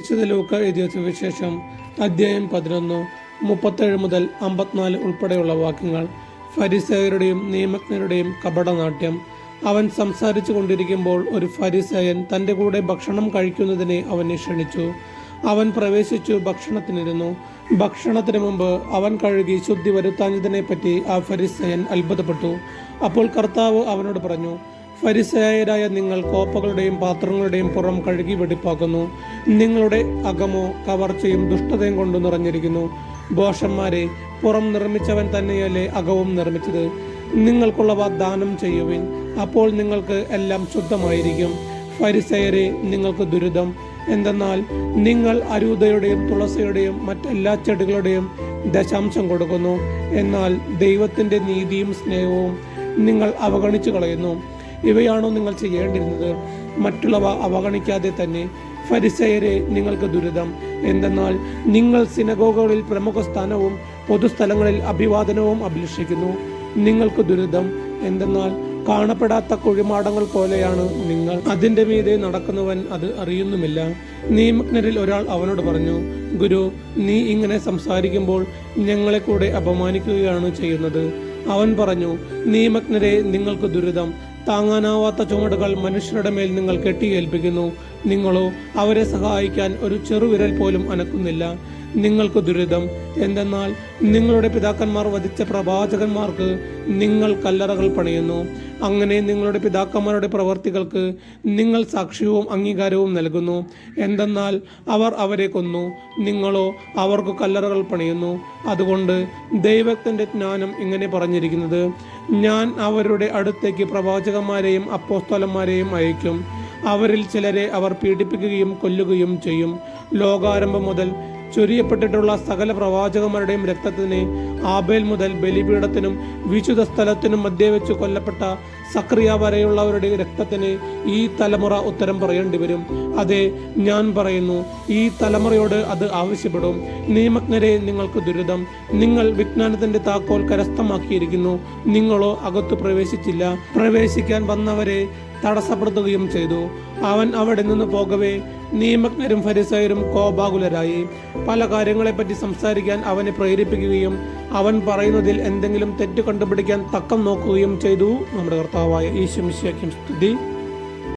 വിശുദ്ധ ലൂക്ക എഴുതിയ സുവിശേഷം അധ്യായം പതിനൊന്ന് മുപ്പത്തേഴ് മുതൽ അമ്പത്തിനാല് ഉൾപ്പെടെയുള്ള വാക്യങ്ങൾ ഫരിസേയരുടെയും നിയമജ്ഞരുടെയും കപടനാട്യം. അവൻ സംസാരിച്ചു കൊണ്ടിരിക്കുമ്പോൾ ഒരു ഫരിസേയൻ തന്റെ കൂടെ ഭക്ഷണം കഴിക്കുന്നതിനെ അവനെ ക്ഷണിച്ചു. അവൻ പ്രവേശിച്ചു ഭക്ഷണത്തിനിരുന്നു. ഭക്ഷണത്തിന് മുമ്പ് അവൻ കഴുകി ശുദ്ധി വരുത്താഞ്ഞതിനെപ്പറ്റി ആ ഫരിസേയൻ അത്ഭുതപ്പെട്ടു. അപ്പോൾ കർത്താവ് അവനോട് പറഞ്ഞു ഫരിസേയരായ നിങ്ങൾ കോപ്പകളുടെയും പാത്രങ്ങളുടെയും പുറം കഴുകി വെടിപ്പാക്കുന്നു. നിങ്ങളുടെ അകമോ കവർച്ചയും ദുഷ്ടതയും കൊണ്ട് നിറഞ്ഞിരിക്കുന്നു. ദോഷന്മാരെ പുറം നിർമ്മിച്ചവൻ തന്നെയല്ലേ അകവും നിർമ്മിച്ചത്? നിങ്ങൾക്കുള്ളവ ദാനം ചെയ്യുവിൻ. അപ്പോൾ നിങ്ങൾക്ക് എല്ലാം ശുദ്ധമായിരിക്കും. പരിസയരെ നിങ്ങൾക്ക് ദുരിതം. എന്തെന്നാൽ നിങ്ങൾ അരൂതയുടെയും തുളസിയുടെയും മറ്റെല്ലാ ചെടികളുടെയും ദശാംശം കൊടുക്കുന്നു. എന്നാൽ ദൈവത്തിന്റെ നീതിയും സ്നേഹവും നിങ്ങൾ അവഗണിച്ചു കളയുന്നു ഇവയാണോ നിങ്ങൾ ചെയ്യേണ്ടിരുന്നത്? മറ്റുള്ളവ അവഗണിക്കാതെ തന്നെ ഫരിസയരെ നിങ്ങൾക്ക് ദുരിതം. എന്തെന്നാൽ നിങ്ങൾ സിനഗോഗുകളിൽ പ്രമുഖ സ്ഥാനവും പൊതുസ്ഥലങ്ങളിൽ അഭിവാദനവും അഭിലഷിക്കുന്നു. നിങ്ങൾക്ക് ദുരിതം. എന്തെന്നാൽ കാണപ്പെടാത്ത കുഴിമാടങ്ങൾ പോലെയാണ് നിങ്ങൾ. അതിന്റെ മീതെ നടക്കുന്നവൻ അത് അറിയുന്നുമില്ല. നിയമജ്ഞരിൽ ഒരാൾ അവനോട് പറഞ്ഞു ഗുരു നീ ഇങ്ങനെ സംസാരിക്കുമ്പോൾ ഞങ്ങളെ കൂടെ അപമാനിക്കുകയാണ് ചെയ്യുന്നത്. അവൻ പറഞ്ഞു നിയമജ്ഞരെ നിങ്ങൾക്ക് ദുരിതം. താങ്ങാനാവാത്ത ചുമടുകൾ മനുഷ്യരുടെ മേൽ നിങ്ങൾ കെട്ടിയേൽപ്പിക്കുന്നു. നിങ്ങളോ അവരെ സഹായിക്കാൻ ഒരു ചെറുവിരൽ പോലും അനക്കുന്നില്ല. നിങ്ങൾക്ക് ദുരിതം. എന്തെന്നാൽ നിങ്ങളുടെ പിതാക്കന്മാർ വധിച്ച പ്രവാചകന്മാർക്ക് നിങ്ങൾ കല്ലറകൾ പണിയുന്നു. അങ്ങനെ നിങ്ങളുടെ പിതാക്കന്മാരുടെ പ്രവർത്തികൾക്ക് നിങ്ങൾ സാക്ഷ്യവും അംഗീകാരവും നൽകുന്നു. എന്തെന്നാൽ അവർ അവരെ കൊന്നു. നിങ്ങളോ അവർക്ക് കല്ലറകൾ പണിയുന്നു. അതുകൊണ്ട് ദൈവത്തിന്റെ ജ്ഞാനം ഇങ്ങനെ പറഞ്ഞിരിക്കുന്നത് ഞാൻ അവരുടെ അടുത്തേക്ക് പ്രവാചകന്മാരെയും അപ്പോസ്തലന്മാരെയും അയക്കും. അവരിൽ ചിലരെ അവർ പീഡിപ്പിക്കുകയും കൊല്ലുകയും ചെയ്യും. ലോകാരംഭം മുതൽ ചൊരിയപ്പെട്ടിട്ടുള്ള സകല പ്രവാചകന്മാരുടെയും രക്തത്തിന് ആബേൽ മുതൽ ബലിപീഠത്തിനും വിശുദ്ധ സ്ഥലത്തിനും മധ്യേ വെച്ച് കൊല്ലപ്പെട്ട സക്രിയ വരെയുള്ളവരുടെ രക്തത്തിന് ഈ തലമുറ ഉത്തരം പറയേണ്ടി വരും. അതെ ഞാൻ പറയുന്നു ഈ തലമുറയോട് അത് ആവശ്യപ്പെടും. നിയമജ്ഞരെ നിങ്ങൾക്ക് ദുരിതം. നിങ്ങൾ വിജ്ഞാനത്തിന്റെ താക്കോൽ കരസ്ഥമാക്കിയിരിക്കുന്നു. നിങ്ങളോ അകത്തു പ്രവേശിച്ചില്ല. പ്രവേശിക്കാൻ വന്നവരെ തടസ്സപ്പെടുത്തുകയും ചെയ്തു. അവൻ അവിടെ നിന്ന് പോകവേ നിയമജ്ഞരും ഫരിസയരും കോപാകുലരായി. പല കാര്യങ്ങളെപ്പറ്റി സംസാരിക്കാൻ അവനെ പ്രേരിപ്പിക്കുകയും അവൻ പറയുന്നതിൽ എന്തെങ്കിലും തെറ്റ് കണ്ടുപിടിക്കാൻ തക്കം നോക്കുകയും ചെയ്തു. നമ്മുടെ കർത്താവായ ഈശ്വമിശയ്ക്കും സ്തുതി.